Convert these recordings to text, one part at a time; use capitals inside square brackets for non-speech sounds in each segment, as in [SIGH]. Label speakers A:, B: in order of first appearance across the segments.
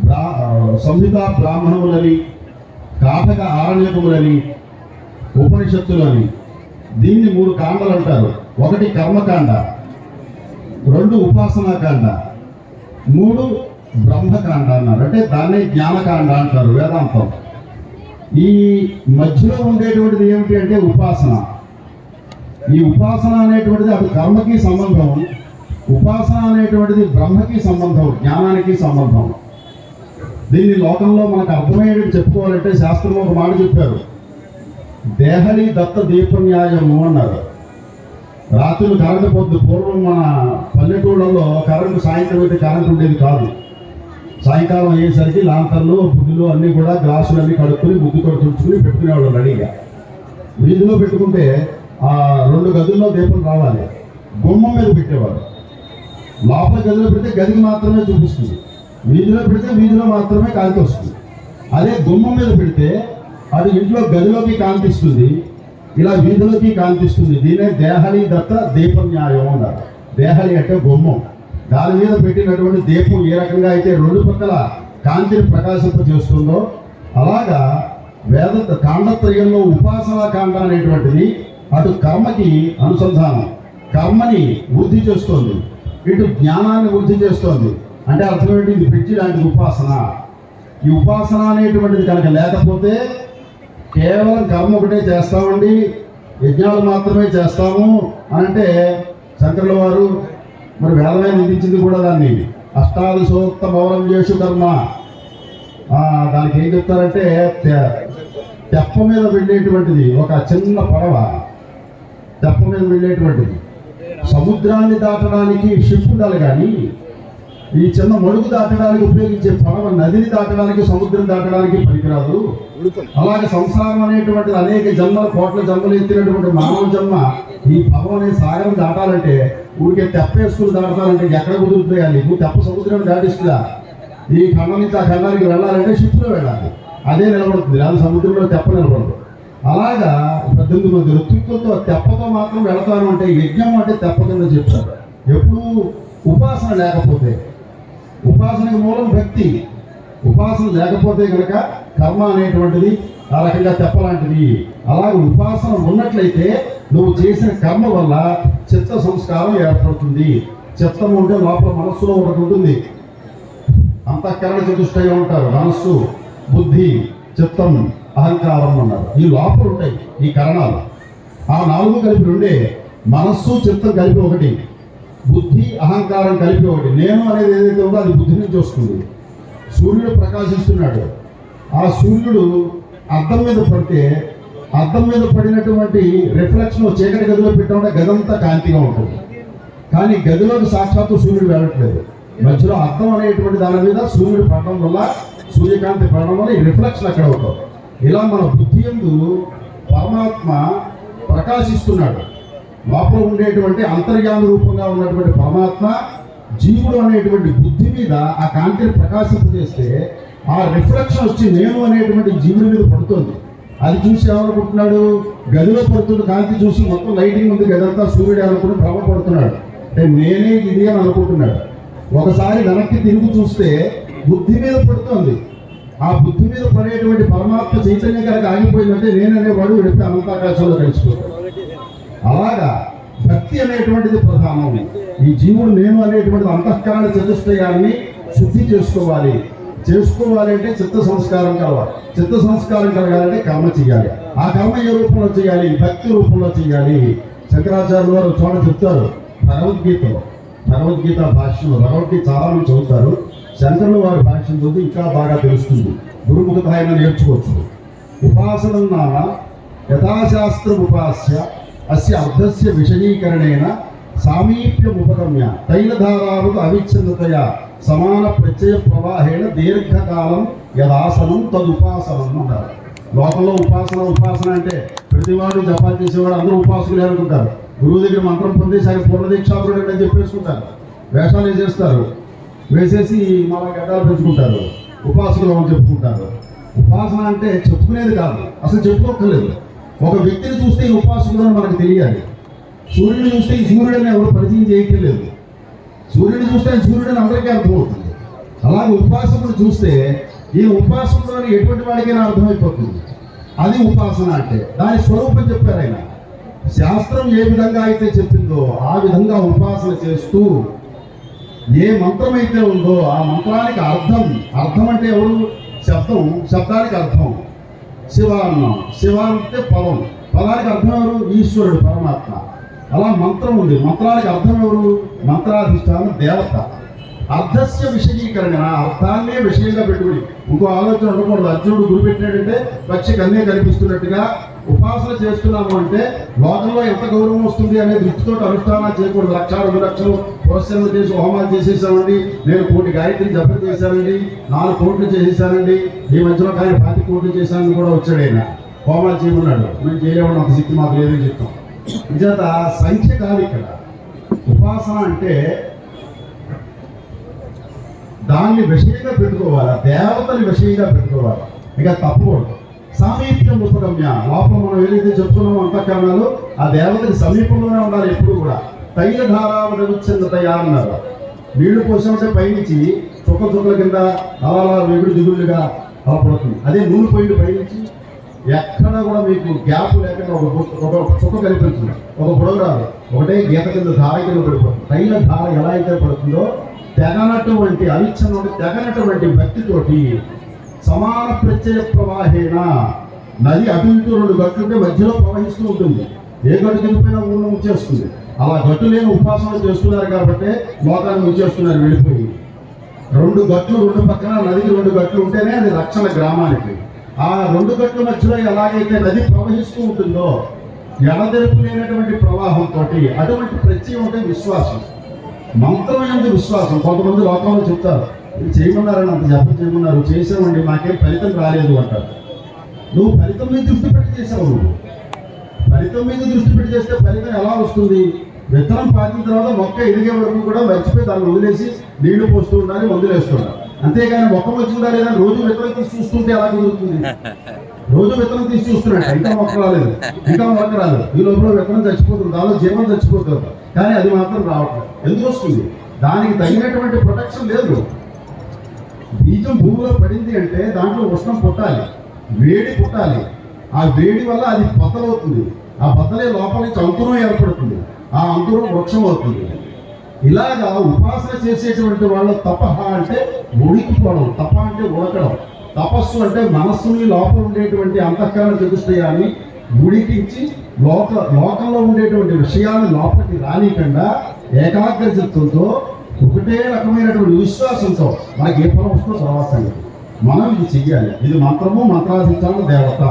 A: బ్రా సంహిత బ్రాహ్మణములని కాటక ఆరణ్యకములని ఉపనిషత్తులని దీన్ని మూడు కాండలు అంటారు. ఒకటి కర్మకాండ రెండు ఉపాసనాకాండ మూడు బ్రహ్మకాండ అన్నారు. అంటే దాన్ని జ్ఞానకాండ అంటారు వేదాంతం. ఈ మధ్యలో ఉండేటువంటిది ఏమిటి అంటే ఉపాసన. ఈ ఉపాసన అనేటువంటిది అది కర్మకి సంబంధం ఉపాసన అనేటువంటిది బ్రహ్మకి సంబంధం జ్ఞానానికి సంబంధం. దీన్ని లోకంలో మనకు అర్థమయ్యేటట్టు చెప్పుకోవాలంటే శాస్త్రం ఒక మాట చెప్పారు. దేహని దత్త దీపన్యాయము అన్నారు. రాత్రులు కరెంటు పొద్దు పూర్వం మన పల్లెటూళ్ళలో కరెంటు సాయంత్రం అయితే కరెంటు ఉండేది కాదు. సాయంకాలం అయ్యేసరికి లాంతర్లు బుడ్డులు అన్నీ కూడా గ్లాసులు అన్నీ కడుక్కుని ముగ్గుతో కొడుతుంచుకుని పెట్టుకునేవాళ్ళు రెడీగా. వీధిలో పెట్టుకుంటే ఆ రెండు గదుల్లో దీపం రావాలి. గుమ్మం మీద పెట్టేవారు లోపల గదిలో పెడితే గదికి మాత్రమే చూపిస్తుంది. వీధిలో పెడితే వీధిలో మాత్రమే కాంతి వస్తుంది. అదే గుమ్మం మీద పెడితే అది ఇంట్లో గదిలోకి కాంతిస్తుంది. ఇలా వీధిలోకి కాంతిస్తుంది. దీనే దేహలి దత్త దీపం న్యాయం అన్నారు. దేహలి అంటే గుమ్మం. దాని మీద పెట్టినటువంటి దీపం ఏ రకంగా అయితే రెండు పక్కల కాంతిని ప్రకాశింప చేస్తుందో అలాగా వేద కాండత్రయంలో ఉపాసనా కాండ అనేటువంటిది అటు కర్మకి అనుసంధానం. కర్మని వృద్ధి చేస్తోంది. ఇటు జ్ఞానాన్ని వృద్ధి చేస్తోంది. అంటే అర్థం ఏంటి ఇది పిచ్చి లాంటి ఉపాసన. ఈ ఉపాసన అనేటువంటిది కనుక లేకపోతే కేవలం కర్మ ఒకటే చేస్తామండి యజ్ఞాలు మాత్రమే చేస్తాము అని అంటే శంకరుల వారు మరి వేదమే నిందించింది కూడా దాన్ని. అష్టాది సూక్త చేసు కర్మ. దానికి ఏం చెప్తారంటే తెప్ప మీద వెళ్ళేటువంటిది ఒక చిన్న పడవ. తెప్ప మీద వెళ్ళేటువంటిది. సముద్రాన్ని దాటడానికి షిప్ ఉండాలి కానీ ఈ చిన్న మడుగు దాటడానికి ఉపయోగించే పడవ నదిని దాటడానికి సముద్రం దాటడానికి పనికిరాదు. అలాగే సంసారం అనేటువంటిది అనేక జన్మల కోట్ల జన్మలు ఎత్తినటువంటి మానవ జన్మ ఈ పదం అనే సాగరం దాటాలంటే ఊరికే తెప్ప వేసుకుని దాటాలంటే ఎక్కడ కుదురుతాయి నువ్వు తెప్ప సముద్రం దాటిస్తుందా? ఈ ఖండం నుంచి ఆ ఖండానికి వెళ్ళాలంటే షిప్లో వెళ్ళాలి. అదే నిలబడుతుంది. అది సముద్రంలో తెప్ప నిలబడదు. అలాగా పద్దెనిమిది మంది ఋతుక్కులతో తెప్పతో మాత్రం వెళతాను అంటే యజ్ఞం అంటే తెప్ప కింద చెప్తారు. ఎప్పుడు ఉపాసన లేకపోతే ఉపాసనకు మూలం భక్తి. ఉపాసన లేకపోతే కనుక కర్మ అనేటువంటిది ఆ రకంగా తెప్పలాంటిది. అలాగే ఉపాసన ఉన్నట్లయితే నువ్వు చేసిన కర్మ వల్ల చిత్త సంస్కారం ఏర్పడుతుంది. చిత్తం ఉంటే లోపల మనస్సులో ఒకటి ఉంటుంది. అంతఃకరణ చతుష్టయ ఉంటారు మనస్సు బుద్ధి చిత్తం అహంకారం అన్నారు. ఈ లోపల ఉంటాయి ఈ కరణాలు. ఆ నాలుగు కలిపి ఉండే మనస్సు చిత్తం కలిపి ఒకటి. బుద్ధి అహంకారం కలిపి ఒకటి. నేను అనేది ఏదైతే ఉందో అది బుద్ధి నుంచి వస్తుంది. సూర్యుడు ప్రకాశిస్తున్నాడు. ఆ సూర్యుడు అద్దం మీద పడితే అద్దం మీద పడినటువంటి రిఫ్లెక్షన్ చీకటి గదిలో పెట్టడం గదంతా కాంతిగా ఉంటుంది. కానీ గదిలోకి సాక్షాత్తు సూర్యుడు వెళ్ళట్లేదు. మధ్యలో అర్థం అనేటువంటి దాని మీద సూర్యుడు పడడం వల్ల సూర్యకాంతి పడడం వల్ల ఈ రిఫ్లెక్షన్ అక్కడ అవుతాం. ఇలా మన బుద్ధి ఎందు పరమాత్మ ప్రకాశిస్తున్నాడు. లోపల ఉండేటువంటి అంతర్యామి రూపంగా ఉన్నటువంటి పరమాత్మ జీవుడు అనేటువంటి బుద్ధి మీద ఆ కాంతిని ప్రకాశింపజేస్తే ఆ రిఫ్లెక్షన్ వచ్చి నేను అనేటువంటి జీవుడి మీద పడుతుంది. అది చూసి ఏమనుకుంటున్నాడు? గదిలో పడుతున్న కాంతి చూసి మొత్తం లైటింగ్ ఉంది గదంతా సూర్యుడు అనుకుని భ్రమపడుతున్నాడు అంటే నేనే ఇది అని అనుకుంటున్నాడు. ఒకసారి వెనక్కి తిరిగి చూస్తే బుద్ధి మీద పడుతోంది. ఆ బుద్ధి మీద పడేటువంటి పరమాత్మ చైతన్యం కనుక ఆగిపోయిందంటే నేననేవాడు విడిపి అనంతాకాశంలో కలిసిపోతాడు. అలాగా భక్తి అనేటువంటిది ప్రధానమే. ఈ జీవుడు నేను అనేటువంటి అంతఃకరణ చతుష్టయాన్ని శుద్ధి చేసుకోవాలి. చేసుకోవాలి అంటే చిత్త సంస్కారం కావాలి చిత్త సంస్కారం కలగాలంటే కర్మ చేయాలి. ఆ కర్మ ఏ రూపంలో చేయాలి? భక్తి రూపంలో చేయాలి. శంకరాచార్యులు వారు చోట చెప్తారు భగవద్గీతలో. భగవద్గీత భాష్యంలో భగవద్గీత చాలా మంది చదువుతారు. శంకరులు వారి భాష్యం చదివి ఇంకా బాగా తెలుస్తుంది. గురుముఖత ఆయన నేర్చుకోవచ్చు. ఉపాసన నాన్న యథాశాస్త్రం ఉపాస్య అస్య అర్థస్య విషయీకరణేన సామీప్యముపగమ్య తైలధారావతు అవిచ్ఛిన్నతయ సమాన ప్రత్యయ ప్రవాహేణ దీర్ఘకాలం యదాసనం తదుపాసనం అంటారు. లోకంలో ఉపాసన ఉపాసన అంటే ప్రతివాడు జపాలు చేసేవాడు అందరూ ఉపాసకులు అనుకుంటారు. గురువు దగ్గర మంత్రం పొందేసి పూర్ణదీక్షాపురుడు అని చెప్పేసుకుంటారు. వేషాలు వేసేస్తారు. వేసేసి మన గడ్డాలు పెంచుకుంటారు. ఉపాసకులు అని చెప్పుకుంటారు. ఉపాసన అంటే చెప్పుకునేది కాదు. అసలు చెప్పుకోక్కర్లేదు. ఒక వ్యక్తిని చూస్తే ఈ ఉపాసకుడు అని మనకు తెలియాలి. సూర్యుడిని చూస్తే ఈ సూర్యుడని ఎవరు పరిచయం చేయట్లేదు. సూర్యుడిని చూస్తే సూర్యుడని అందరికీ అర్థమవుతుంది. అలాగే ఉపాసకుడు చూస్తే ఈ ఉపాసనలో ఎటువంటి వాడికైనా అర్థమైపోతుంది. అది ఉపాసన అంటే దాని స్వరూపం చెప్పారు ఆయన. శాస్త్రం ఏ విధంగా అయితే చెప్పిందో ఆ విధంగా ఉపాసన చేస్తూ ఏ మంత్రం అయితే ఉందో ఆ మంత్రానికి అర్థం. అర్థం అంటే ఎవరు? శబ్దం. శబ్దానికి అర్థం. శివ అన్నాం శివ అంటే పదం. పదానికి అర్థం ఎవరు? ఈశ్వరుడు పరమాత్మ. అలా మంత్రం ఉంది. మంత్రానికి అర్థం ఎవరు? మంత్రాధిష్టానం దేవత. అర్థస్య విషయీకరణ అర్థాన్నే విషయంగా పెట్టుకుని ఇంకో ఆలోచన ఉండకూడదు. అర్జునుడు గురి పెట్టినాడంటే పక్షి కన్నే కనిపిస్తున్నట్టుగా ఉపాసన చేస్తున్నాము అంటే లోకంలో ఎంత గౌరవం వస్తుంది అనే దృష్టితో అనుష్ఠానాలు చేయకూడదు. లక్ష రెండు లక్షలు పురస్కరణ చేసి హోమాలు చేసేసామండి. నేను కోటి గాయత్రి జపం చేశానండి. నాలుగు కోట్లు చేసేసానండి. ఈ మధ్యలో కానీ పాతి కోట్లు చేశానని కూడా వచ్చాడు ఆయన. హోమాలు చేయమన్నాడు. మేము చేయలేమని ఒక శక్తి మాకు లేదని చెప్తాం. నిజాత సంఖ్య కాదు ఇక్కడ. ఉపాసన అంటే దాన్ని విషయంగా పెట్టుకోవాలి. దేవతని విషయంగా పెట్టుకోవాలి. ఇక తప్పకూడదు సామీప్యం ఉపగమ్య లోపం మనం ఏదైతే చెప్తున్నామో అంతఃకరణాలు ఆ దేవతకి సమీపంలోనే ఉండాలి ఎప్పుడు కూడా. తైల ధారావృచ్చందతయా అన్నారు. నీళ్ళు పోసామంటే పైనుంచి చుక్క చుక్కల కింద అలా వెగుడు దిగుడుగా అలా పడుతుంది అదే నూనె పోయిన పైనుంచి. ఎక్కడ కూడా మీకు గ్యాప్ లేకుండా ఒక ఒక చుక్క కనిపించింది. ఒక బుడగ రాదు. ఒకటే గీత కింద ధార కింద పడిపోతుంది. తైల ధార ఎలా అయితే పడుతుందో తెగనటువంటి అవిచ్చనటువంటి తెగనటువంటి భక్తితోటి సమాన ప్రత్యయ ప్రవాహేన. నది అటు ఇటు రెండు గట్లుంటే మధ్యలో ప్రవహిస్తూ ఉంటుంది. ఏ గట్టు దిగిపోయినా ఊళ్ళో ఉంచేస్తుంది అలా గట్టు లేని ఉపాసన చేస్తున్నారు కాబట్టి లోకాన్ని ఉంచేస్తున్నారు వెళ్ళిపోయి. రెండు గట్లు రెండు పక్కన నదికి రెండు గట్లు ఉంటేనే అది రక్షణ గ్రామానికి. ఆ రెండు గట్ల మధ్యలో ఎలాగైతే నది ప్రవహిస్తూ ఉంటుందో ఎడతెరుపు లేనటువంటి ప్రవాహంతో అటువంటి ప్రత్యయం అంటే విశ్వాసం. మంత్రం ఎందుకు విశ్వాసం. కొంతమంది లోకంలో చెప్తారు చేయమన్నారని అంత జపం చేయమన్నారు. చేసామండి మాకేం ఫలితం రాలేదు అంటారు. నువ్వు ఫలితం మీద దృష్టి పెట్టి చేసావు నువ్వు. ఫలితం మీద దృష్టి పెట్టి చేస్తే ఫలితం ఎలా వస్తుంది? విత్తనం పాతిన తర్వాత మొక్క ఎదిగే వరకు కూడా మర్చిపోయి దాన్ని వదిలేసి నీళ్ళు పోస్తూ ఉండాలి మందులు వేస్తుండాలి అంతేగాని మొక్క వచ్చిందా లేదా రోజు విత్తనం తీసి చూస్తుంటే ఎలా కుదురుతుంది? రోజు విత్తనం తీసి చూస్తున్నాడు. ఇంకా మొక్క రాలేదు. ఇంకా మొక్క రాలేదు. ఈ లోపల విత్తనం చచ్చిపోతుంది. దానిలో జీవం చచ్చిపోతుంది. కానీ అది మాత్రం రావట్లేదు. ఎందుకు వస్తుంది? దానికి తగినటువంటి ప్రొటెక్షన్ లేదు. బీజం భూమిలో పడింది అంటే దాంట్లో ఉష్ణం పుట్టాలి వేడి పుట్టాలి. ఆ వేడి వల్ల అది బద్దలవుతుంది. ఆ బద్దలే లోపల నుంచి అంకురం ఏర్పడుతుంది. ఆ అంకురం వృక్షం అవుతుంది ఇలాగా ఉపాసన చేసేటువంటి వాళ్ళు తపహ అంటే ఉడికిపోవడం తప అంటే ఉడకడం. తపస్సు అంటే మనస్సుని లోపల ఉండేటువంటి అంతఃకరణ చతుష్టయాన్ని ఉడికించి లోక లోకంలో ఉండేటువంటి విషయాన్ని లోపలికి రానికుండా ఏకాగ్ర చిత్తంతో ఒకటే రకమైనటువంటి విశ్వాసంతో మనకి ఏ ఫలం వస్తుందో తర్వాత మనం ఇది చెయ్యాలి. ఇది మంత్రము మంత్రాధిష్టాన దేవత.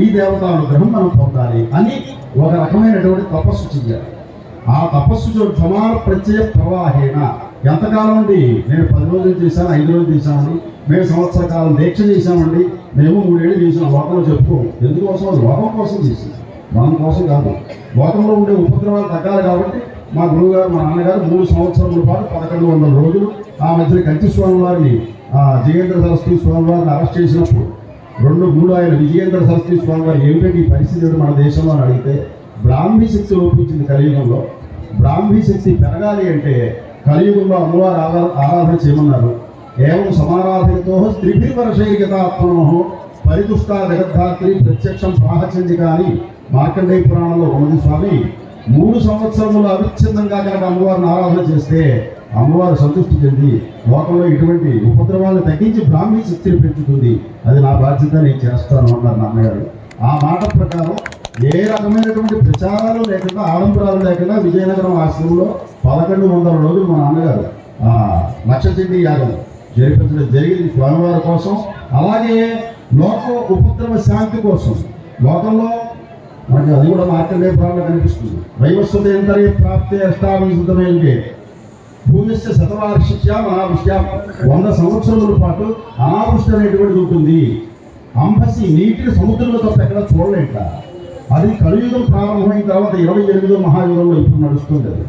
A: ఈ దేవత అనుగ్రహం మనం పొందాలి అని ఒక రకమైనటువంటి తపస్సు చెయ్యాలి. ఆ తపస్సు చోటు సమాన ప్రత్యయ ప్రవాహేన. ఎంతకాలం అండి? నేను పది రోజులు చేశాను ఐదు రోజులు చేశామండి మేము సంవత్సర కాలం దీక్ష చేశామండి. మేము మూడేళ్ళు చేసాం లోకంలో చెప్పుకోం ఎందుకోసం? లోకం కోసం చేసాం మనం కోసం కాదు. లోకంలో ఉండే ఉపద్రవాలు తగ్గాలి కాబట్టి మా గురువుగారు మా నాన్నగారు మూడు సంవత్సరముల పాటు పదకొండు వందల రోజులు ఆ మధ్యన కంచి స్వామి వారిని ఆ, జయేంద్ర సరస్వతి స్వామి వారిని అరెస్ట్ చేసినప్పుడు రెండు మూడు ఆయన విజయేంద్ర సరస్వతి స్వామి వారు ఏమిటంటే ఈ పరిస్థితి మన దేశంలో అని అడిగితే బ్రాహ్మీ శక్తి లోపించింది కలియుగంలో. బ్రాహ్మీ శక్తి పెరగాలి అంటే కలియుగంలో అమ్మవారు ఆరా ఆరాధన చేయమన్నారు. ఏవం సమారాధనతో స్త్రీభిర్వర్షైకతాత్మనో పరిదుష్ట జగద్ధాత్రి ప్రత్యక్షం ప్రాహచంది కానీ మార్కండేయ పురాణంలో ఉన్నది స్వామి మూడు సంవత్సరములు అవిచ్ఛిన్నంగా కనుక అమ్మవారిని ఆరాధన చేస్తే అమ్మవారు సంతృష్టి చెంది లోకంలో ఇటువంటి ఉపద్రవాలను తగ్గించి బ్రాహ్మీ శక్తిని పెంచుతుంది. అది నా బాధ్యత నేను చేస్తాను అన్నారు నాన్నగారు. ఆ మాట ప్రకారం ఏ రకమైనటువంటి ప్రచారాలు లేకుండా ఆడంబరాలు లేకుండా విజయనగరం ఆశ్రమంలో పదకొండు వందల రోజులు మా నాన్నగారు ఆ, యాగం జరిపించడం జరిగింది స్వామివారి కోసం. అలాగే లోక ఉపద్రవ శాంతి కోసం. లోకంలో మనకి అది కూడా మార్కండే ప్రాణంలో కనిపిస్తుంది. వైవస్వతేంతరే ప్రాప్తే అష్టావింశతమైందే భూమిష్ట శతవార్షిత్య అనావృష్ట్య వంద సంవత్సరముల పాటు అనావృష్టి అనేటువంటిది ఉంటుంది. అంబసి నీటిని సముద్రంలో తప్ప ఎక్కడ చూడలేట అది కలియుగం ప్రారంభమైన తర్వాత ఇరవై ఎనిమిదో మహాయుగంలో ఇప్పుడు నడుస్తుంది అది.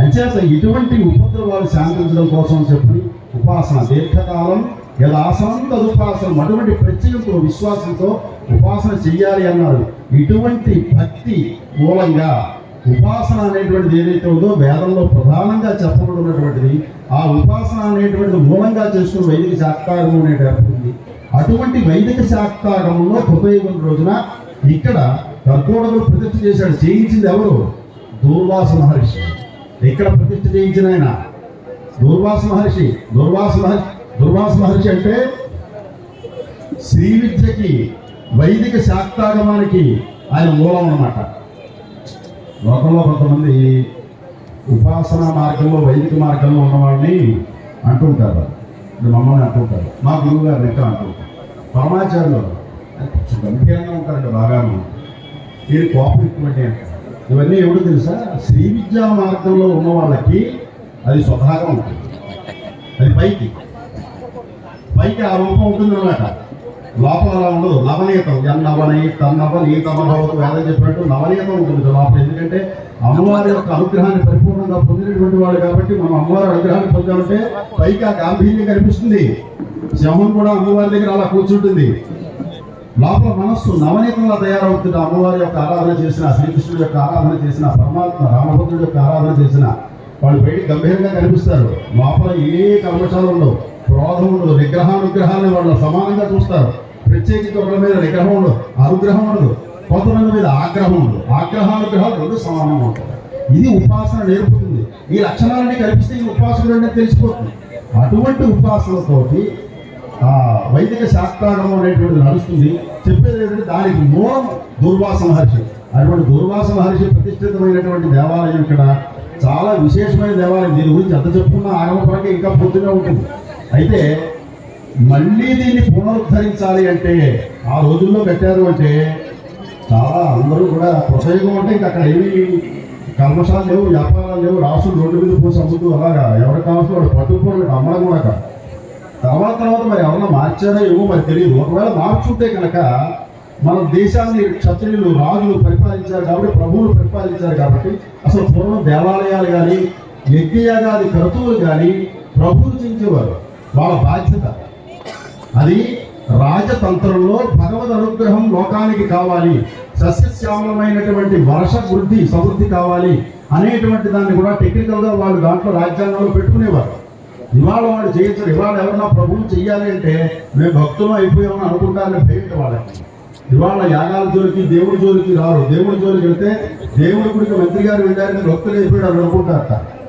A: అంచేత ఇటువంటి ఉపద్రవాలు శాంతించడం కోసం చెప్పి ఉపాసన దీర్ఘకాలం ఇలా యదాసనం ఉపాసన అటువంటి ప్రత్యేకతో విశ్వాసంతో ఉపాసన చెయ్యాలి అన్నారు ఇటువంటి భక్తి మూలంగా ఉపాసన అనేటువంటిది ఏదైతే ఉందో వేదంలో ప్రధానంగా చెప్పబడినటువంటిది ఆ ఉపాసన అనేటువంటి మూలంగా చేసుకున్న వైదిక శాక్తాగం అనేది ఏర్పడింది. అటువంటి వైదిక శాక్తాగంలో ఉపయోగం రోజున ఇక్కడ కర్కోటకులు ప్రతిష్ఠ చేశాడు. చేయించింది ఎవరు? దూర్వాస మహర్షి. ఇక్కడ ప్రతిష్ఠ చేయించిన ఆయన. దూర్వాస మహర్షి దూర్వాస మహర్షి. దుర్వాస మహర్షి అంటే శ్రీ విద్యకి వైదిక శాక్తాగమానికి ఆయన మూలం అన్నమాట. లోకంలో కొంతమంది ఉపాసన మార్గంలో వైదిక మార్గంలో ఉన్నవాడిని అంటుంటారు. ఇప్పుడు మమ్మల్ని అంటుంటారు. మా గురువు గారు ఎక్కడ అంటుంటారు. పరమాచార్యులు కొంచెం గంభీరంగా ఉంటారండి బాగాను. వీరి కోపం ఎక్కువండి ఇవన్నీ ఎవడు తెలుసా? శ్రీ విద్యా మార్గంలో ఉన్న వాళ్ళకి అది స్వతహాగా ఉంటుంది. అది పైకి. పైకి ఆ రూపం ఉంటుంది అన్నమాట. లోపల అలా ఉండదు. నవనీతం. ఎన్నవని తన్నవ నీతమభవతు వేదం చెప్పినట్టు నవనీతం ఉంటుంది లోపల. ఎందుకంటే అమ్మవారి యొక్క అనుగ్రహాన్ని పరిపూర్ణంగా పొందినటువంటి వాడు కాబట్టి మనం అమ్మవారి అనుగ్రహాన్ని పొందామంటే పైకి ఆ గాంభీర్యం కనిపిస్తుంది. సింహం కూడా అమ్మవారి దగ్గర అలా కూర్చుంటుంది. లోపల మనస్సు నవనీతంగా తయారవుతుంది. అమ్మవారి యొక్క ఆరాధన చేసిన శ్రీకృష్ణుడి యొక్క ఆరాధన చేసిన పరమాత్మ రామభద్రుడి యొక్క ఆరాధన చేసిన వాళ్ళు బయటికి గంభీరంగా కనిపిస్తారు. లోపల ఏ కల్మషాలు క్రోధముడు క్రోధం నిగ్రహానుగ్రహాన్ని వాళ్ళు సమానంగా చూస్తారు. ప్రత్యేకించి ఒకరి మీద నిగ్రహం ఉండదు అనుగ్రహం ఉండదు. కొంతమంది మీద ఆగ్రహం ఉండదు. ఆగ్రహానుగ్రహాలు రెండు సమానంగా ఉంటాయి. ఇది ఉపాసన నేర్పుతుంది. ఈ లక్షణాలన్నీ కల్పిస్తే ఈ ఉపాసన అంటే తెలిసిపోతుంది. అటువంటి ఉపాసనతోటి ఆ వైదిక శాస్త్రాగమం అనేటువంటిది నడుస్తుంది. చెప్పేది ఏంటంటే దానికి మూలం దుర్వాస మహర్షి. అటువంటి దుర్వాస మహర్షి ప్రతిష్ఠితమైనటువంటి దేవాలయం ఇక్కడ చాలా విశేషమైన దేవాలయం. దీని గురించి ఎంత చెప్పుకున్నా ఆగమపరంగా ఇంకా పూర్తిగా ఉంటుంది. అయితే మళ్ళీ దీన్ని పునరుద్ధరించాలి అంటే ఆ రోజుల్లో కట్టారు అంటే చాలా అందరూ కూడా కృతయుగం అంటే ఇంకా అక్కడ ఏమి కల్మషాలు లేవు వ్యాపారాలు లేవు రాసులు రోడ్డు మీద పోసి అమ్ముతూ అలాగా ఎవరు కావాల్సిన వాడు పట్టుకుపోయి అమ్మడం కూడా కాదు. తర్వాత తర్వాత మరి ఎవరన్నా మార్చారో ఏమో మరి తెలియదు. ఒకవేళ మార్చుంటే కనుక మన దేశాన్ని క్షత్రియులు రాజులు పరిపాలించారు కాబట్టి ప్రభువులు పరిపాలించారు కాబట్టి అసలు పూర్వం దేవాలయాలు కానీ యజ్ఞయాగాది క్రతువులు కానీ ప్రభువులు చించేవారు వాళ్ళ బాధ్యత. అది రాజతంత్రంలో భగవద్ అనుగ్రహం లోకానికి కావాలి. సస్యశ్యామలమైనటువంటి వర్ష వృద్ధి సమృద్ధి కావాలి అనేటువంటి దాన్ని కూడా టెక్నికల్గా వాళ్ళు దాంట్లో రాజ్యాంగంలో పెట్టుకునేవారు. ఇవాళ వాళ్ళు చేయొచ్చు ఇవాళ ఎవరన్నా ప్రభువు చెయ్యాలి అంటే మేము భక్తులు అయిపోయామని అనుకుంటారని భయం వాళ్ళకి. ఇవాళ యాగాల జోలికి దేవుడి జోలికి రారు. దేవుడి జోలికి వెళ్తే దేవుడి గుడికి మంత్రి గారు వెళ్ళారని భక్తులు అయిపోయారు అనుకుంటారు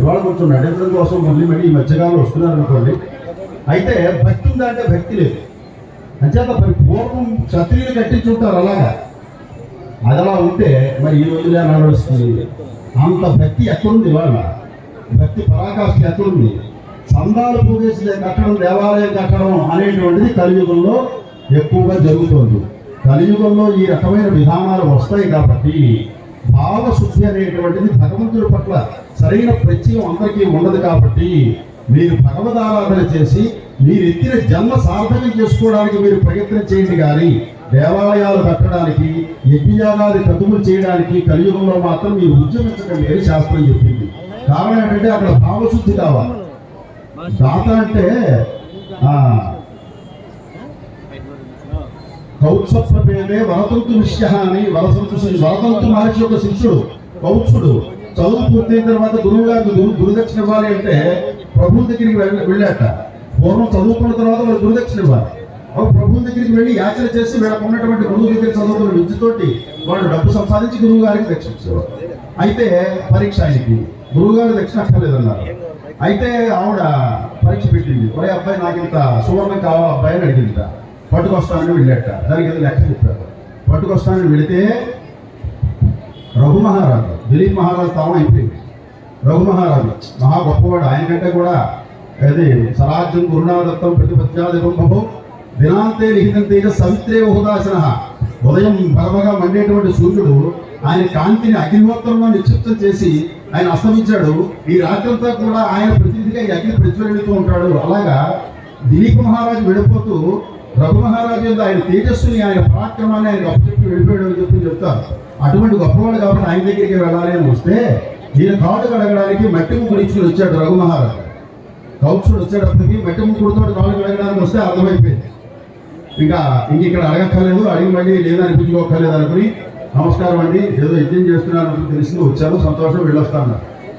A: ఇవాళ కొంచెం నడేంద్రం కోసం మళ్ళీ మళ్ళీ ఈ మధ్యకాలం వస్తున్నారు అనుకోండి. అయితే భక్తి ఉందంటే భక్తి లేదు. అంచేత మరి పూర్వం క్షత్రియులు కట్టించుంటారు అలాగా? అది అలా ఉంటే మరి ఈ రోజులే నడవస్తుంది అంత భక్తి ఎక్కడుంది ఇవాళ? భక్తి పరాకాష్ఠ ఎక్కడుంది? సందాలు పూజేసి కట్టడం దేవాలయం కట్టడం అనేటువంటిది కలియుగంలో ఎక్కువగా జరుగుతోంది. కలియుగంలో ఈ రకమైన విధానాలు వస్తాయి కాబట్టి భావశుద్ధి అనేటువంటిది భగవంతుడి పట్ల సరైన ప్రత్యయం అందరికీ ఉండదు కాబట్టి మీరు భగవద్ ఆరాధన చేసి మీరు ఎత్తిన జన్మ సార్థకం చేసుకోవడానికి మీరు ప్రయత్నం చేయండి కానీ దేవాలయాలు కట్టడానికి యజ్ఞయాగాది క్రతువులు చేయడానికి కలియుగంలో మాత్రం మీరు ఉద్యమించడం లేదు శాస్త్రం చెప్పింది. కారణం ఏంటంటే అక్కడ భావశుద్ధి కావాలి. దాత అంటే ఆ, కౌత్సప్రభేదే వరతంతు విష్య అని వరతంతు వరతంతు మహర్షి యొక్క శిష్యుడు కౌత్సుడు చదువు పూర్తయిన తర్వాత గురువు గారికి గురు గురుదక్షిణ ఇవ్వాలి అంటే ప్రభువు దగ్గరికి వెళ్ళాట పూర్వం చదువుకున్న తర్వాత వాళ్ళు గురుదక్షిణ ఇవ్వాలి. అప్పుడు ప్రభువు దగ్గరికి వెళ్ళి యాచన చేసి వీళ్ళకు ఉన్నటువంటి గురువు దగ్గర చదువుకున్న విద్యతోటి వాళ్ళు డబ్బు సంపాదించి గురువు గారికి దక్షిణ అయితే పరీక్ష ఆయనకి. గురువు గారు దక్షిణ అక్కర్లేదన్నారు. అయితే ఆవిడ పరీక్ష పెట్టింది. ఒరే అబ్బాయి నాకు ఇంత సువర్ణం కావా అబ్బాయి అని అడిగింది పట్టుకొస్తానని వెళ్ళాట. దానికి ఏదో లెక్క చెప్పారు. పట్టుకొస్తానని వెళితే రఘు మహారాజు దిలీప్ మహారాజు తరం అయిపోయింది. రఘు మహారాజు మహా గొప్పవాడు. ఆయన కంటే కూడా అది సరాజ్యం గురునాదత్తం ప్రతిపత్యాధిపం భవం దినాంతే లిఖితం తేజ సవిత్రే ఉదాసన ఉదయం బలబగా మండేటువంటి సూర్యుడు ఆయన కాంతిని అగ్నిహోత్రంలో నిక్షిప్తం చేసి ఆయన అస్తమించాడు. ఈ రాత్రంతా కూడా ఆయన ప్రతినిధిగా ఈ అగ్ని ప్రజ్వలిస్తూ ఉంటాడు. అలాగా దిలీప్ మహారాజు వెళ్ళిపోతూ ప్రభు మహారాజు యొక్క ఆయన తేజస్సుని ఆయన పరాక్రమాన్ని ఆయన గొప్ప చెప్పి వెళ్ళిపోయాడు అని చెప్పి చెప్తారు. అటువంటి గొప్పవాడు కాబట్టి ఆయన దగ్గరికి వెళ్ళాలి అని వస్తే ఈయన కాడు కడగడానికి మట్టి ముగ్గురించుకుని వచ్చాడు రఘు మహారాజు. కౌచుడు వచ్చేటప్పటికి మట్టి ముగ్గురుతో కాడు కడగడానికి వస్తే అర్థమైపోయింది. ఇంకా ఇంక ఇక్కడ అడగక్కర్లేదు అడిగి మళ్ళీ లేదా అనిపించుకోక్కర్లేదు అనుకుని నమస్కారం అండి ఏదో యజ్ఞం చేస్తున్నాను తెలిసింది వచ్చాను సంతోషం వెళ్ళొస్తాను.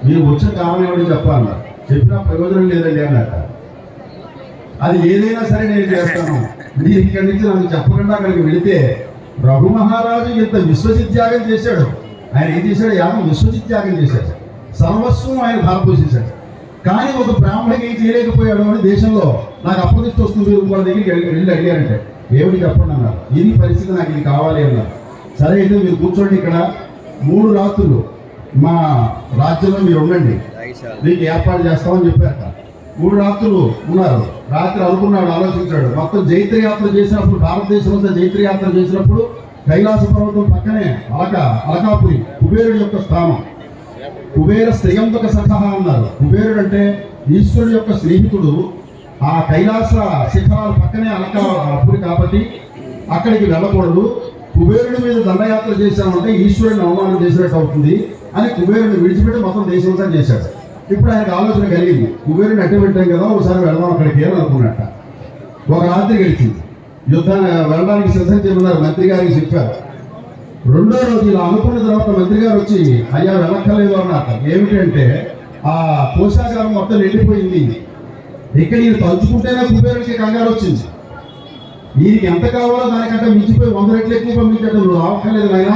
A: మీరు వచ్చిన కారణం ఏమిటి చెప్పాలన్నారు చెప్పినా ప్రయోజనం లేదండి అన్నట్టు అది ఏదైనా సరే నేను చేస్తాను. మీరు ఇక్కడి నుంచి నాకు చెప్పకుండా అక్కడికి వెళితే రఘు మహారాజు ఇంత విశ్వజిత్ త్యాగం చేశాడు. ఆయన ఏం చేశాడు? యాగం విశ్వజిత్ త్యాగం చేశాడు. సర్వస్వం ఆయన భారపోసేశాడు. కానీ ఒక బ్రాహ్మణికి ఏం చేయలేకపోయాడు అని దేశంలో నాకు అప్రదిష్ట వస్తుంది వాళ్ళ దగ్గరికి వెళ్ళి వెళ్ళి అడిగారంటే ఏమిటి చెప్పండి అన్నారు. ఇది పరిస్థితి నాకు ఇది కావాలి అన్నారు. సరే అయితే మీరు కూర్చోండి ఇక్కడ. మూడు రాత్రులు మా రాజ్యంలో మీరు ఉండండి. మీకు ఏర్పాటు చేస్తామని చెప్పారట. మూడు రాత్రులు ఉన్నారు. రాత్రి అనుకున్నాడు ఆలోచించాడు. మొత్తం జైత్ర యాత్ర చేసినప్పుడు భారతదేశం అంతా జైత్ర యాత్ర చేసినప్పుడు కైలాస పర్వతం పక్కనే అలక అలకాపురి కుబేరుడు యొక్క స్థానం. కుబేర శ్రేయంతక సఖ అన్నారు. కుబేరుడు అంటే ఈశ్వరుడు యొక్క స్నేహితుడు. ఆ కైలాస శిఖరాల పక్కనే అలకాపురి కాబట్టి అక్కడికి వెళ్ళకూడదు. కుబేరుడి మీద దండయాత్ర చేశామంటే ఈశ్వరుని అవమానం చేసినట్టు అవుతుంది అని కుబేరుడిని విడిచిపెట్టి మొత్తం దేశంతా చేశాడు. ఇప్పుడు ఆయనకు ఆలోచన కలిగింది. కుబేరుని అడ్డు పెట్టాం కదా ఒకసారి వెళ్దాం అక్కడికి అని అనుకున్నట్ట. ఒక రాత్రి గడిచింది. యుద్ధాన్ని వెళ్ళడానికి సిద్ధం చేయమన్నారు మంత్రి గారికి చెప్పారు. రెండో రోజు ఇలా అనుకున్న తర్వాత మంత్రి గారు వచ్చి అయ్యా వెళ్ళక్కర్లేదు అన్నారు. ఏమిటంటే ఆ కోశాగారం మొత్తం నిండిపోయింది. ఇక్కడ ఈయన తలుచుకుంటేనే కుబేరుడికి కంగారు వచ్చింది. ఈయనకి ఎంత కావాలో దానికంటే మించిపోయి వంద రెట్లు ఎక్కువ పంపించాడు నువ్వు రావక్కర్లేదు నాయన.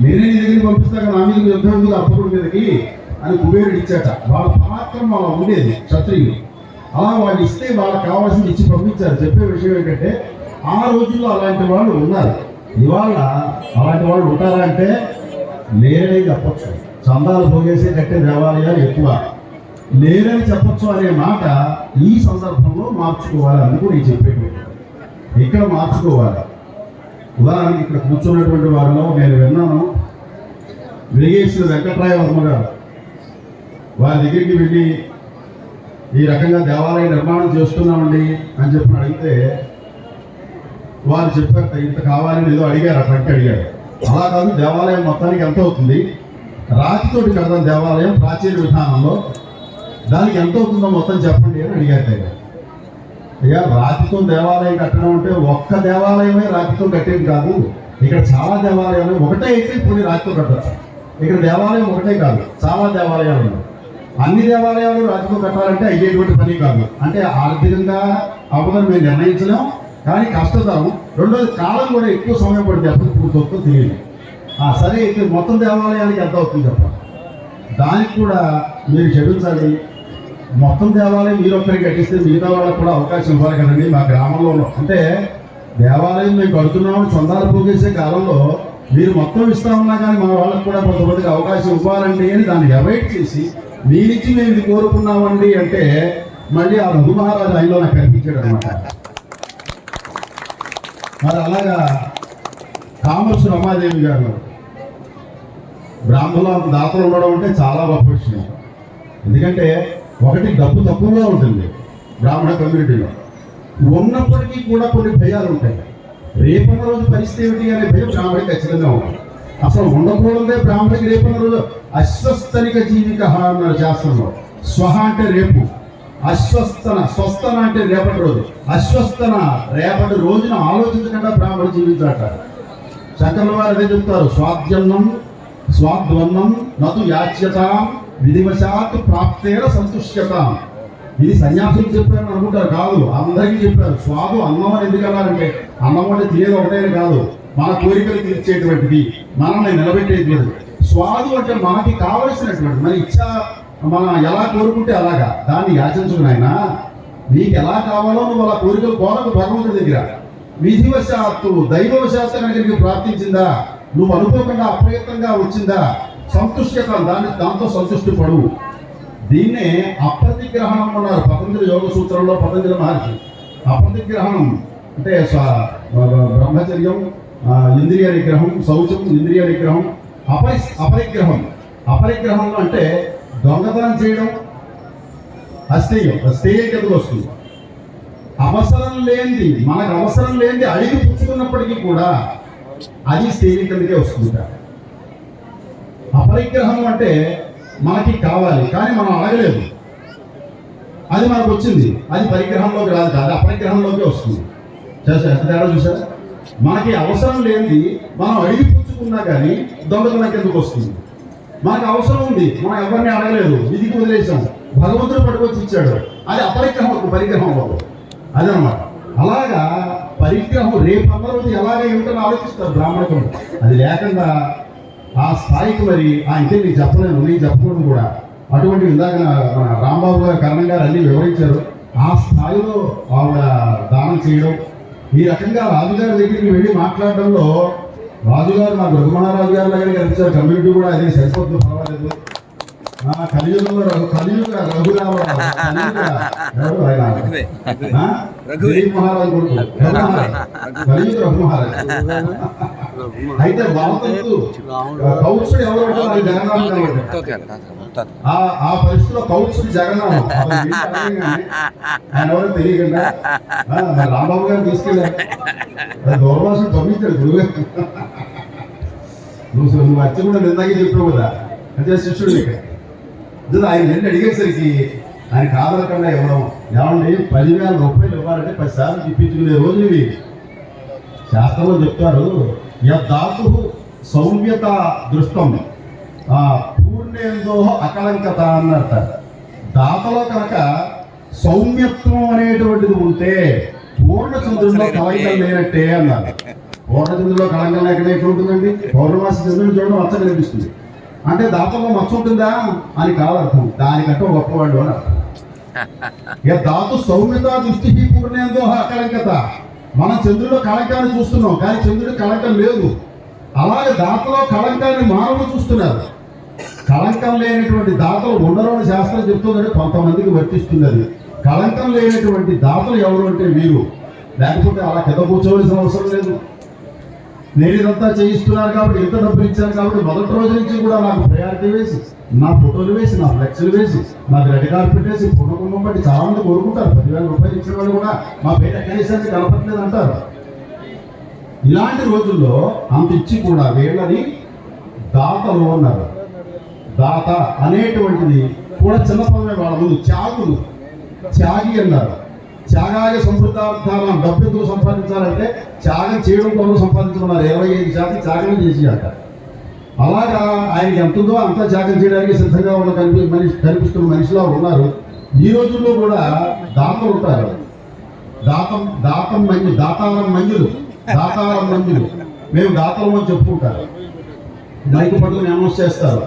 A: నేనే నీ దగ్గర పంపిస్తాక నా మీద యుద్ధం ఉంది అప్పుడు మీదకి. అని కుబేరుడు ఇచ్చాట. వాళ్ళ పరాక్రమం అలా ఉండేది క్షత్రియులు అలా వాళ్ళు ఇస్తే వాళ్ళకి కావాల్సింది ఇచ్చి పంపించారు. చెప్పే విషయం ఏంటంటే ఆ రోజుల్లో అలాంటి వాళ్ళు ఉన్నారు. ఇవాళ అలాంటి వాళ్ళు ఉంటారా అంటే లేరని చెప్పచ్చు. చందాలు పోగేసే కట్టే దేవాలయాలు ఎక్కువ. లేరని చెప్పచ్చు అనే మాట ఈ సందర్భంలో మార్చుకోవాలి అందుకు నేను చెప్పేటువంటి ఇక్కడ మార్చుకోవాలి? ఉదాహరణకి ఇక్కడ కూర్చున్నటువంటి వారిలో నేను విన్నాను. వెలిగేసిన వెంకట్రాయ వర్మ గారు. వారి దగ్గరికి వెళ్ళి ఈ రకంగా దేవాలయ నిర్మాణం చేస్తున్నామండి అని చెప్పి అడిగితే వారు చెప్పారు ఇంత కావాలని ఏదో అడిగారు అట్లా అడిగారు. అలా కాదు దేవాలయం మొత్తానికి ఎంత అవుతుంది. రాతితోటి కడదాం దేవాలయం ప్రాచీన విధానంలో. దానికి ఎంత అవుతుందో మొత్తం చెప్పండి అని అడిగారు ఆయన. అయ్యా రాతితో దేవాలయం కట్టడం అంటే ఒక్క దేవాలయమే రాతితో కట్టేది కాదు. ఇక్కడ చాలా దేవాలయాలు ఒకటే అయితే కొన్ని రాతితో కట్టచ్చు. ఇక్కడ దేవాలయం ఒకటే కాదు చాలా దేవాలయాలు ఉన్నాయి. అన్ని దేవాలయాలు రాజుకు కట్టాలంటే అయ్యేటువంటి పని కాదు. అంటే ఆర్థికంగా అవ్వదని మేము నిర్ణయించలేం కానీ కష్టతరం. రెండోది కాలం కూడా ఎక్కువ సమయం పడుతుంది ఎప్పుడు పూర్తవుతుందో తెలియదు. సరే ఇక్కడ మొత్తం దేవాలయానికి ఎంత అవుతుంది చెప్పండి? దానికి కూడా మీరు క్షమించాలి. మొత్తం దేవాలయం మీరు ఒక్కరికి కట్టిస్తే మిగతా వాళ్ళకి కూడా అవకాశం ఇవ్వాలి కదండి మా గ్రామంలో అంటే దేవాలయం మేము కడుతున్నామని చందాలు పోగేసే కాలంలో మీరు మొత్తం ఇస్తామన్నా కానీ మా వాళ్ళకి కూడా కొంతమందికి అవకాశం ఇవ్వాలండి అని దాన్ని అవాయిడ్ చేసి మీ నుంచి మేము ఇది కోరుకున్నామండి అంటే మళ్ళీ ఆ రఘు మహారాజు ఆయనలో నాకు కనిపించాడు అనమాట మరి అలాగా కామర్సు రమాదేవి గారు బ్రాహ్మణ దాతలు ఉండడం అంటే చాలా గొప్ప విషయం. ఎందుకంటే ఒకటి డబ్బు తక్కువగా ఉంటుంది బ్రాహ్మణ కమ్యూనిటీలో. ఉన్నప్పటికీ కూడా కొన్ని భయాలు ఉంటాయి రేపటి రోజు పరిస్థితి ఏమిటి అనే భయం బ్రాహ్మడికి ఖచ్చితంగా ఉంటుంది. అసలు ఉండకూడదే బ్రాహ్మణికి రేపు రోజు. అస్వస్థనిక జీవిక అన్నారు శాస్త్రంలో స్వహ అంటే రేపు. అస్వస్థన స్వస్థన అంటే రేపటి రోజు. అస్వస్థన రేపటి రోజున ఆలోచించకుండా బ్రాహ్మణ జీవించాట శంకర్ల వారు అదే చెప్తారు. స్వాద్యన్నం స్వాద్వన్నం నతు యాచ్యత విధివశాత్ ప్రాప్తేన సంతుష్యత. ఇది సన్యాసులు చెప్పారని అనుకుంటారు. కాదు అందరికీ చెప్పారు. స్వాదు అన్నం అని ఎందుకు అన్నారంటే అన్నం అంటే తినేది ఒకటే కాదు. మన కోరికలు తీర్చేటువంటిది మనల్ని నిలబెట్టేటువంటి స్వాదు అంటే మనకి కావలసినటువంటి మన ఇచ్చ మనం ఎలా కోరుకుంటే అలాగా. దాన్ని యాచించుకుని ఆయన నీకు ఎలా కావాలో నువ్వు అలా కోరికలు కోరకు భగవంతుడి దగ్గర. విధివశాత్తు దైవవశాత్తు కనుక ప్రార్థించిందా నువ్వు అనుకోకుండా అప్రయత్నంగా వచ్చిందా? సంతుష్యత దాన్ని దాంతో సంతృష్టి పడు. దీన్నే అప్రతిగ్రహణం అన్నారు పతంజలి యోగ సూత్రంలో పతంజలి మహర్షి. అప్రతిగ్రహణం అంటే బ్రహ్మచర్యం ఇంద్రియ నిగ్రహం శౌచం ఇంద్రియ నిగ్రహం అపరి అపరిగ్రహం. అపరిగ్రహం అంటే దొంగతనం చేయడం అస్థేయం అస్థేయం కిందకు వస్తుంది. అవసరం లేనిది మనకు అవసరం లేనిది అడిగి పుచ్చుకున్నప్పటికీ కూడా అది స్థేయం కిందకే వస్తుంది అపరిగ్రహం అంటే మనకి కావాలి కానీ మనం అడగలేదు. అది మనకు వచ్చింది. అది పరిగ్రహంలోకి రాదు కాదు అపరిగ్రహంలోకి వస్తుంది. చూసా ఎంత తేడా చూసారా? మనకి అవసరం లేనిది మనం అడిగి పుచ్చుకున్నా కానీ దొంగతనం కిందకు వస్తుంది? మనకు అవసరం ఉంది. మనం ఎవరిని అడగలేదు. విధికి వదిలేసాం. భగవంతుడు పట్టుకొచ్చి ఇచ్చాడు. అది అపరిగ్రహం ఒక పరిగ్రహం అవ్వదు. అదనమాట. అలాగా పరిగ్రహం రేపు అందరూ ఎలాగే ఏమిటని ఆలోచిస్తారు బ్రాహ్మణకులు అది లేకుండా ఆ స్థాయికి మరి ఆ ఇంకే నీకు చెప్పలేను. నేను చెప్పకూడదు కూడా. అటువంటి ఇందాక మన రాంబాబు గారు కరణం గారు అన్నీ వివరించారు. ఆ స్థాయిలో ఆవిడ దానం చేయడం ఈ రకంగా రాజుగారి దగ్గరికి వెళ్ళి మాట్లాడడంలో రాజుగారు నాకు రఘుమహారాజు గారి దగ్గర కనిపించారు కమ్యూనిటీ కూడా అదే సరిపోతుంది పర్వాలేదు. కలియుగంలో రఘు కలియుగ రఘురామరావు [LAUGHS] కలియుగ మహారాజు కలియుగ రఘుమహారాజు. అయితే బాలతత్తు కౌత్సుడు ఎవరు జగన్నాథం ఆ పరిస్థితిలో కౌత్సుడు జగన్నాథం [LAUGHS] ఆయన ఎవరో తెలియకుండా. రాంబాబు గారు తీసుకెళ్ళారు. దూరభాషను పంపించాడు గురువు నువ్వు నువ్వు వచ్చి కూడా నిందాకే చెప్పావు కదా. అంటే శిష్యుడు ఇక్కడ ఇది ఆయన వెళ్ళి అడిగేసరికి ఆయన కాదనకుండా ఇవ్వడం. ఏమండి? పదివేల రూపాయలు ఇవ్వాలంటే పది సార్లు తిప్పించుకునే రోజులు ఇవి. శాస్త్రంలో చెప్తారు యద్ధాతు సౌమ్యత దృష్టం. ఆ, పూర్ణేందో అకలంకత అన్నట దాతలో కనుక సౌమ్యత్వం అనేటువంటిది ఉంటే పూర్ణచంద్రుడిలో కలంకం లేనట్టే అన్నారు. పూర్ణచంద్రుడిలో కలంకం లేకుండా ఎక్కడ ఉంటుందండి పౌర్ణమాసి చంద్రుడిని చూడడం మచ్చ కనిపిస్తుంది అంటే దాతలో మచ్చ ఉంటుందా అని కాదు అర్థం. దానికంటే గొప్పవాడు అని అర్థం. [LAUGHS] ఇక దాతు సౌమ్యత దృష్టి పూర్ణేందో అకలంకత మనం చంద్రుడిలో కళంకాన్ని చూస్తున్నాం కానీ చంద్రుడి కళంకం లేదు. అలాగే దాతలో కళంకాన్ని మానవులు చూస్తున్నారు. కళంకం లేనటువంటి దాతలు ఉండరు అని శాస్త్రం చెప్తుందంటే కొంతమందికి వర్తిస్తున్నది. కళంకం లేనటువంటి దాతలు ఎవరు అంటే వీరు. లేకపోతే అలా కింద కూర్చోవలసిన అవసరం లేదు. నేను ఇదంతా చేయిస్తున్నాను కాబట్టి ఎంత డబ్బులు ఇచ్చాను కాబట్టి మొదటి రోజు నుంచి కూడా నాకు ప్రయారిటీ వేసి నా ఫోటోలు వేసి నా ఫ్లెక్స్లు వేసి నాకు రెడ్ కార్పెట్ వేసి ఫోటో కుటుంబం బట్టి చాలా మంది కోరుకుంటారు పదివేల రూపాయలు ఇచ్చిన వాళ్ళు కూడా మా పేరు ఎక్కడ కలపట్లేదు అంటారు ఇలాంటి రోజుల్లో అంత ఇచ్చి కూడా వీళ్ళని దాతలు అన్నారు. దాత అనేటువంటిది కూడా చిన్న పదమే వాళ్ళ ముందు త్యాగులు. త్యాగి అన్నారు. త్యాగాయ సంపృతార్థాలను డబ్బు ఎందుకు సంపాదించాలంటే త్యాగం చేయడం కోసం సంపాదించుకున్నారు. ఇరవై ఐదు శాతం త్యాగం చేసి అంట అలాగా ఆయనకి ఎంత ఉందో అంతా త్యాగం చేయడానికి సిద్ధంగా ఉన్న కనిపి మనిషి కనిపిస్తున్న మనిషిలా ఉన్నారు. ఈ రోజుల్లో కూడా దాతలు ఉంటారు. దాతం దాతం మంజు దాతారం మంజులు దాతారం మంజులు మేము దాతలం అని చెప్పుకుంటారు. మైకు పట్టుకుని అనౌన్స్ చేస్తారు.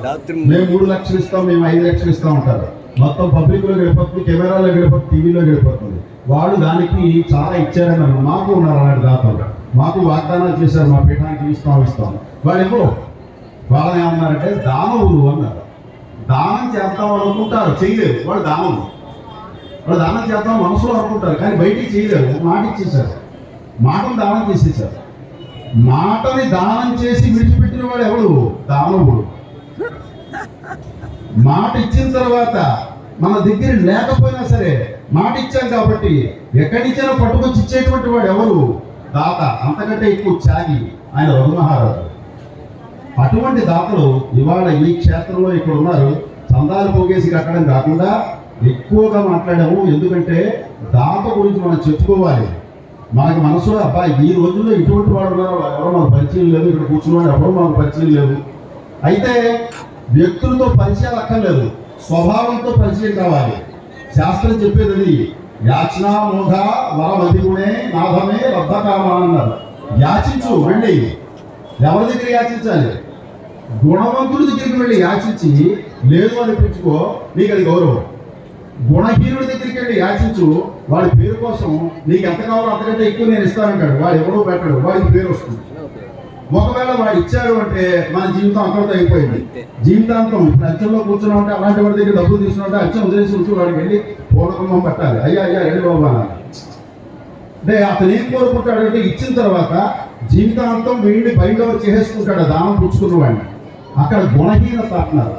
A: మేము మూడు లక్షలు ఇస్తాం మేము ఐదు లక్షలు ఇస్తాం అంటారు. మొత్తం పబ్లిక్లో లో కెమెరాలో గడిపోతుంది టీవీలో గడిపోతుంది వాళ్ళు దానికి చాలా ఇచ్చారన్నారు మాకు ఉన్నారు అలాంటి దాతలు. మాకు వాగ్దానాలు చేశారు మా పీఠానికి ఇస్తాం ఇస్తాం. వాళ్ళు ఎవరు వాళ్ళని ఏమన్నారంటే దానవులు అన్నారు. దానం చేద్దాం అనుకుంటారు చేయలేరు. వాళ్ళు దానం వాళ్ళు దానం చేద్దాం మనసులో అనుకుంటారు కానీ బయటికి చేయలేరు. మాట ఇచ్చేసారు మాటను దానం చేసేసారు మాటని దానం చేసి విడిచిపెట్టిన వాడు ఎవడు దానవుడు. మాట ఇచ్చిన తర్వాత మన దగ్గర లేకపోయినా సరే మాట ఇచ్చాం కాబట్టి ఎక్కడి పట్టుకొచ్చి ఇచ్చేటువంటి వాడు ఎవరు? దాత. అంతకంటే ఎక్కువ త్యాగి ఆయన రఘుమహారాజు. అటువంటి దాతలు ఇవాళ ఈ క్షేత్రంలో ఇక్కడ ఉన్నారు. చందాలు పోగేసి కట్టడం కాకుండా ఎక్కువగా మాట్లాడాము. ఎందుకంటే దాత గురించి మనం చెప్పుకోవాలి. మనకు మనసులో అబ్బాయి ఈ రోజుల్లో ఇటువంటి వాడు ఎవరో మనకు పరిచయం లేదు. ఇక్కడ కూర్చున్నవాడు ఎవరో మనకు పరిచయం లేదు. అయితే వ్యక్తులతో పరిచయం అక్కర్లేదు. స్వభావంతో పరిచయం కావాలి. శాస్త్రం చెప్పేది అది యాచనా మోఘ వరమధిగుణే నాథమే రద్దకామ అన్నారు. యాచించు వెళ్ళి. ఎవరి దగ్గర యాచించాలి? గుణవంతుడి దగ్గరికి వెళ్ళి యాచించి లేదు అనిపించుకో నీకు అది గౌరవం. గుణహీనుడి దగ్గరికి వెళ్ళి యాచించు వాడి పేరు కోసం నీకు ఎంత కావాలో అంతకంటే ఎక్కువ నేను ఇస్తానంటాడు. వాడు ఎవడో పెట్టాడు వాడికి పేరు వస్తుంది. ఒకవేళ వాడు ఇచ్చాడు అంటే మన జీవితం అక్కడితో అయిపోయింది. జీవితాంతం అచ్చంలో కూర్చున్నాం అంటే అలాంటి వాడి దగ్గర డబ్బులు తీసుకున్నట్టే అచ్చం వదిలేసి ఉంటూ వాడికి వెళ్ళి పూర్ణకుంభం పెట్టాలి. అయ్యా అయ్యా వెళ్ళి బాబా. అంటే అతను ఏం కోరుకుంటాడంటే ఇచ్చిన తర్వాత జీవితాంతం వీడిని బయట చేసేసుకుంటాడు దానం పుచ్చుకున్న వాడిని. అక్కడ గుణహీనత అంటున్నారు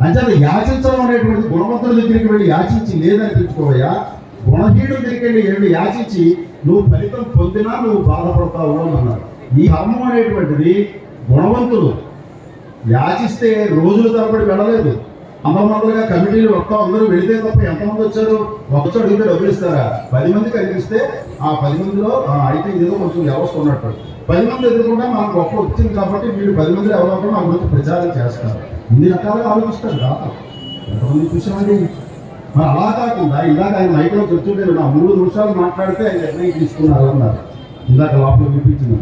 A: అంటే యాచించడం అనేటువంటి గుణవంతుల దగ్గరికి వెళ్ళి యాచించి లేదనిపించుకోవయ్యా. గుణహీనుడి దగ్గరికి వెళ్ళి వెళ్ళి యాచించి నువ్వు ఫలితం పొందినా నువ్వు బాధపడతావు అని అన్నారు ఈ కర్మం అనేటువంటిది గుణవంతులు. యాచిస్తే రోజుల తరబడి వెళ్ళలేదు. అంతమందిగా కమిటీలు మొత్తం అందరూ వెళితే తప్ప ఎంతమంది వచ్చారు? ఒకచో అడిగితే డబ్బులు ఇస్తారా? పది మంది కనిపిస్తే ఆ పది మందిలో అయితే ఏదో కొంచెం వ్యవస్థ ఉన్నట్టు. పది మంది ఎదుర్కొంటే మనకు గొప్ప వచ్చింది కాబట్టి వీళ్ళు పది మంది ఎవరో ఒకరు మా గురించి ప్రచారం చేస్తారు. ఇన్ని రకాలుగా ఆలోచిస్తారు దాత ఎంతమంది చూసామండి మరి అలా కాకుండా ఇందాక ఆయన మైక్లో కూర్చుంటే నా మూడు నిమిషాలు మాట్లాడితే ఆయన నిర్ణయం తీసుకున్నారు అన్నారు ఇందాక లోపల వినిపించింది.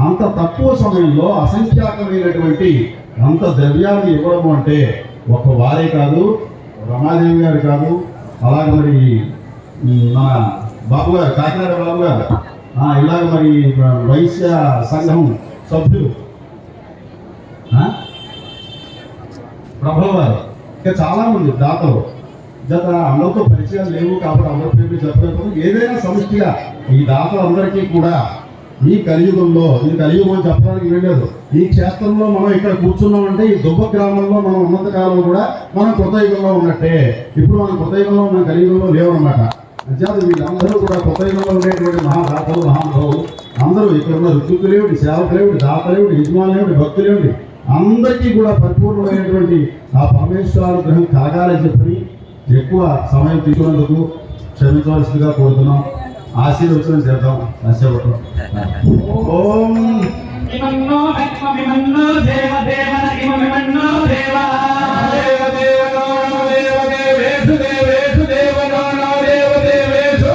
A: అంత తక్కువ సమయంలో అసంఖ్యాకమైనటువంటి అంత ద్రవ్యాన్ని ఇవ్వడం అంటే ఒక వారే కాదు రమాదేవి గారు కాదు అలాగే మరి మన బాబు గారు కాకినాడ బాబు గారు ఇలాగ మరి వైశ్య సంఘం సభ్యులు ఆ? గారు ఇంకా చాలామంది దాతలు జత అందరితో పరిచయాలు లేవు కాబట్టి అందరి పేర్లు చెప్పలేకపోతే ఏదైనా సమిష్టిగా ఈ దాతలందరికీ కూడా ఈ కలియుగంలో ఈ కలియుగం అని చెప్పడానికి వెళ్ళలేదు ఈ క్షేత్రంలో మనం ఇక్కడ కూర్చున్నామంటే ఈ దుబ్బ గ్రామంలో మనం ఉన్నంత కాలం కూడా మనం కృతయుగంలో ఉన్నట్టే. ఇప్పుడు మనం కృతయుగంలో ఉన్న కలియుగంలో లేవన్నమాట అంచేత వీళ్ళందరూ కూడా కృతయుగంలో ఉండేటువంటి మహాదాతలు మహానుభావులు అందరూ ఇక్కడ ఉన్న ఋతుకులేవుడి సేవకులేవుడి దాతలేవుడి యజమానులేవుడి భక్తులేవుడి అందరికీ కూడా పరిపూర్ణమైనటువంటి ఆ పరమేశ్వరానుగ్రహం కలగాలని చెప్పని ఎక్కువ సమయం తీసుకున్నందుకు క్షమించవలసిందిగా కోరుతున్నాం. ఆశీర్వచనం చేద్దాం. ఆశీర్వచనం. ఓం.
B: ఇమన్నో విమన్నో దేవ దేవన ఇమన్నో దేవ
C: దేవ. దేవనో నమో దేవ దేవేషు దేవేషు దేవనో నమో దేవ దేవేషు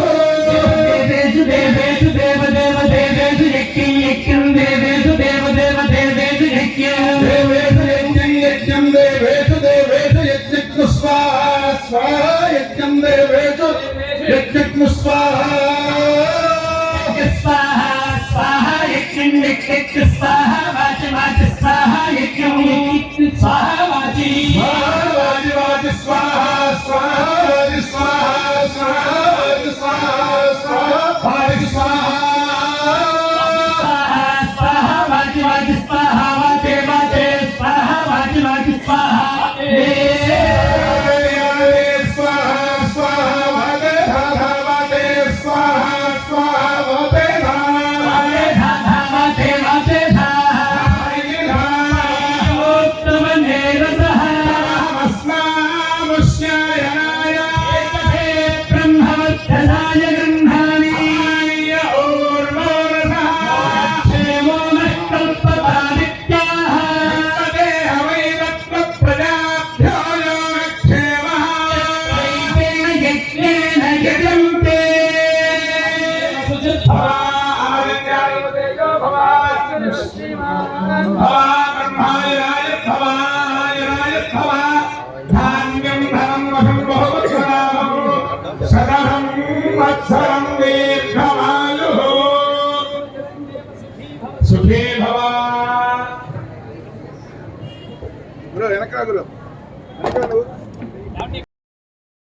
B: దేవేషు దేవేషు దేవ దేవ దేవేషు యక్కి యక్యం దేవేషు దేవ దేవ దేవేషు యక్యం
C: దేవేషు యజ్ఞం యజ్ఞం దేవేషు స్వాహ. స్వాహ యజ్ఞం దేవేషు స్వాహ
B: స్వాహ. స్వాహ